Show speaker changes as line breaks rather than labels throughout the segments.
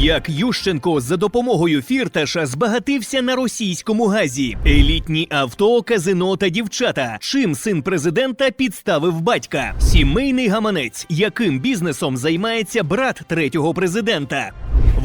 Як Ющенко за допомогою фірташа збагатився на російському газі, елітні авто, казино та дівчата. Чим син президента підставив батька? Сімейний гаманець, яким бізнесом займається брат третього президента?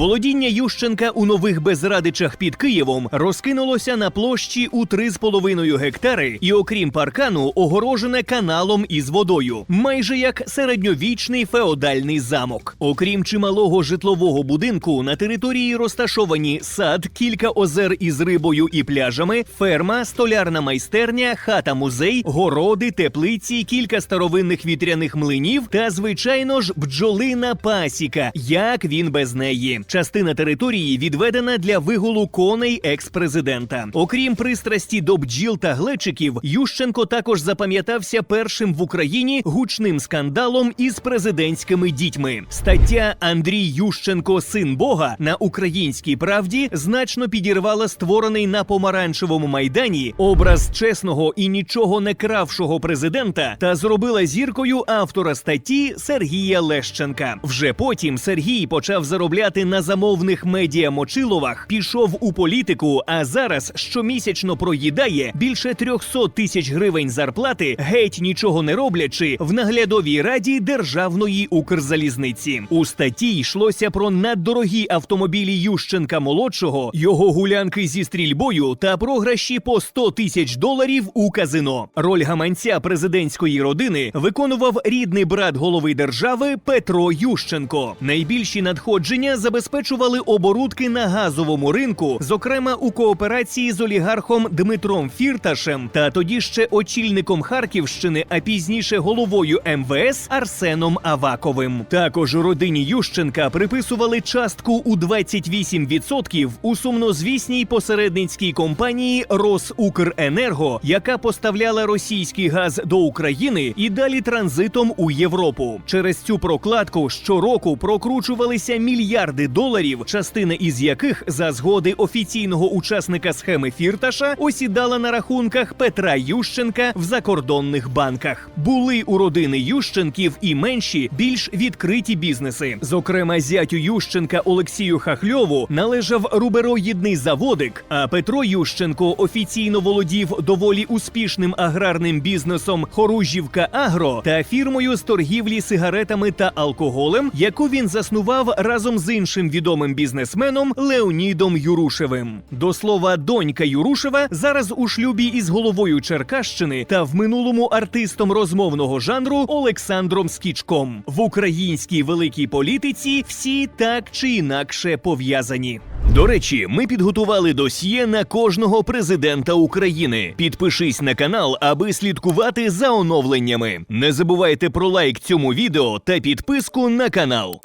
Володіння Ющенка у нових безрадичах під Києвом розкинулося на площі у 3,5 гектари, і окрім паркану, огорожене каналом із водою, майже як середньовічний феодальний замок. Окрім чималого житлового будинку, на території розташовані сад, кілька озер із рибою і пляжами, ферма, столярна майстерня, хата музей, городи, теплиці, кілька старовинних вітряних млинів та, звичайно ж, бджолина пасіка. Як він без неї? Частина території відведена для вигулу коней екс-президента. Окрім пристрасті до бджіл та глечиків, Ющенко також запам'ятався першим в Україні гучним скандалом із президентськими дітьми. Стаття Андрій Ющенко, син Бога на українській правді значно підірвала створений на помаранчевому майдані образ чесного і нічого не кравшого президента та зробила зіркою автора статті Сергія Лещенка. Вже потім Сергій почав заробляти на замовних медіа Мочиловах, пішов у політику, а зараз щомісячно проїдає більше 300 тисяч гривень зарплати, геть нічого не роблячи в наглядовій раді державної Укрзалізниці. У статті йшлося про наддорогі автомобілі Ющенка молодшого, його гулянки зі стрільбою та програші по 100 тисяч доларів у казино. Роль гаманця президентської родини виконував рідний брат голови держави Петро Ющенко. Найбільші надходження забезпечували оборудки на газовому ринку, зокрема у кооперації з олігархом Дмитром Фірташем та тоді ще очільником Харківщини, а пізніше головою МВС Арсеном Аваковим. Також родині Ющенка приписували частку у 28% у сумнозвісній посередницькій компанії Росукренерго, яка поставляла російський газ до України і далі транзитом у Європу. Через цю прокладку щороку прокручувалися мільярди доларів, частина із яких за згоди офіційного учасника схеми Фірташа осідала на рахунках Петра Ющенка в закордонних банках. Були у родини Ющенків і менші, більш відкриті бізнеси. Зокрема, зятю Ющенка Олексію Хахльову належав рубероїдний заводик. А Петро Ющенко офіційно володів доволі успішним аграрним бізнесом Хоружівка Агро та фірмою з торгівлі сигаретами та алкоголем, яку він заснував разом з іншим відомим бізнесменом Леонідом Юрушевим. До слова, донька Юрушева зараз у шлюбі із головою Черкащини та в минулому артистом розмовного жанру Олександром Скічком. В українській великій політиці всі так чи інакше пов'язані. До речі, ми підготували досьє на кожного президента України. Підпишись на канал, аби слідкувати за оновленнями. Не забувайте про лайк цьому відео та підписку на канал.